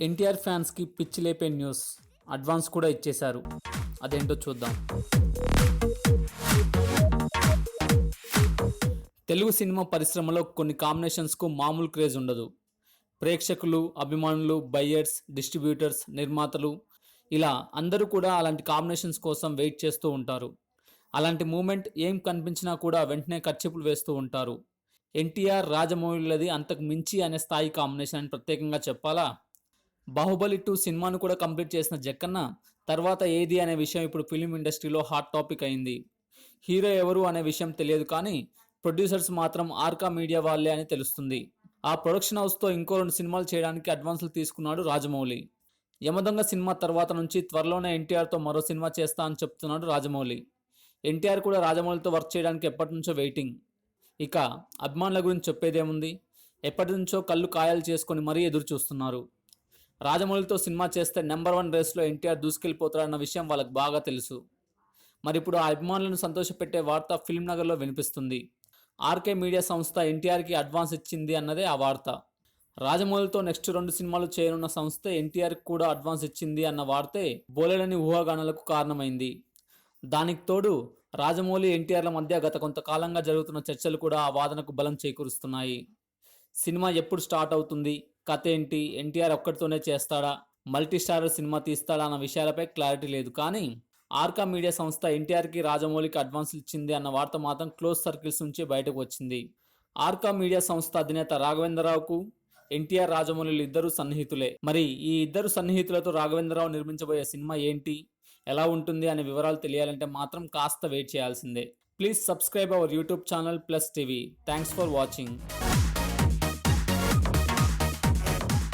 ఎన్టీఆర్ ఫ్యాన్స్కి పిచ్చి లేపే న్యూస్ అడ్వాన్స్ కూడా ఇచ్చేశారు. అదేంటో చూద్దాం. తెలుగు సినిమా పరిశ్రమలో కొన్ని కాంబినేషన్స్కు మామూలు క్రేజ్ ఉండదు. ప్రేక్షకులు అభిమానులు బయ్యర్స్ డిస్ట్రిబ్యూటర్స్ నిర్మాతలు ఇలా అందరూ కూడా అలాంటి కాంబినేషన్స్ కోసం వెయిట్ చేస్తూ ఉంటారు. అలాంటి మూమెంట్ ఏం కనిపించినా కూడా వెంటనే ఖర్చుపులు వేస్తూ ఉంటారు. ఎన్టీఆర్ రాజమౌళిలది అంతకు మించి అనే స్థాయి కాంబినేషన్ అని ప్రత్యేకంగా చెప్పాలా? బాహుబలి టూ సినిమాను కూడా కంప్లీట్ చేసిన జక్కన్న తర్వాత ఏది అనే విషయం ఇప్పుడు ఫిలిం ఇండస్ట్రీలో హాట్ టాపిక్ అయింది. హీరో ఎవరు అనే విషయం తెలియదు కానీ ప్రొడ్యూసర్స్ మాత్రం ఆర్కా మీడియా వాళ్ళే అని తెలుస్తుంది. ఆ ప్రొడక్షన్ హౌస్తో ఇంకో రెండు సినిమాలు చేయడానికి అడ్వాన్సులు తీసుకున్నాడు రాజమౌళి. యమదొంగ సినిమా తర్వాత నుంచి త్వరలోనే ఎన్టీఆర్తో మరో సినిమా చేస్తా అని చెప్తున్నాడు రాజమౌళి. ఎన్టీఆర్ కూడా రాజమౌళితో వర్క్ చేయడానికి ఎప్పటి నుంచో వెయిటింగ్. ఇక అభిమానుల గురించి చెప్పేదేముంది? ఎప్పటి నుంచో కళ్ళు ఖాయాలు చేసుకొని మరీ ఎదురు చూస్తున్నారు. రాజమౌళితో సినిమా చేస్తే నెంబర్ వన్ రేస్లో ఎన్టీఆర్ దూసుకెళ్ళిపోతాడన్న విషయం వాళ్ళకి బాగా తెలుసు. మరి ఇప్పుడు ఆ అభిమానులను సంతోషపెట్టే వార్త ఫిల్మ్ నగర్లో వినిపిస్తుంది. ఆర్కే మీడియా సంస్థ ఎన్టీఆర్కి అడ్వాన్స్ ఇచ్చింది అన్నదే ఆ వార్త. రాజమౌళితో నెక్స్ట్ రెండు సినిమాలు చేయనున్న సంస్థ ఎన్టీఆర్కి కూడా అడ్వాన్స్ ఇచ్చింది అన్న వార్తే బోలెడని ఊహాగానాలకు కారణమైంది. దానికి తోడు రాజమౌళి ఎన్టీఆర్ల మధ్య గత కొంతకాలంగా జరుగుతున్న చర్చలు కూడా ఆ వాదనకు బలం చేకూరుస్తున్నాయి. సినిమా ఎప్పుడు స్టార్ట్ అవుతుంది? కథ ఏంటి? ఎన్టీఆర్ ఒక్కడితోనే చేస్తాడా? మల్టీ స్టారర్ సినిమా తీస్తాడా అన్న విషయాలపై క్లారిటీ లేదు. కానీ ఆర్కా మీడియా సంస్థ ఎన్టీఆర్కి రాజమౌళికి అడ్వాన్సులు ఇచ్చింది అన్న వార్త మాత్రం క్లోజ్ సర్కిల్స్ నుంచి బయటకు వచ్చింది. ఆర్కా మీడియా సంస్థ అధినేత రాఘవేంద్రరావుకు ఎన్టీఆర్ రాజమౌళిలు ఇద్దరు సన్నిహితులే. మరి ఈ ఇద్దరు సన్నిహితులతో రాఘవేంద్రరావు నిర్మించబోయే సినిమా ఏంటి? ఎలా ఉంటుంది? అనే వివరాలు తెలియాలంటే మాత్రం కాస్త వెయిట్ చేయాల్సిందే. Please subscribe our YouTube channel plus TV. Thanks for watching.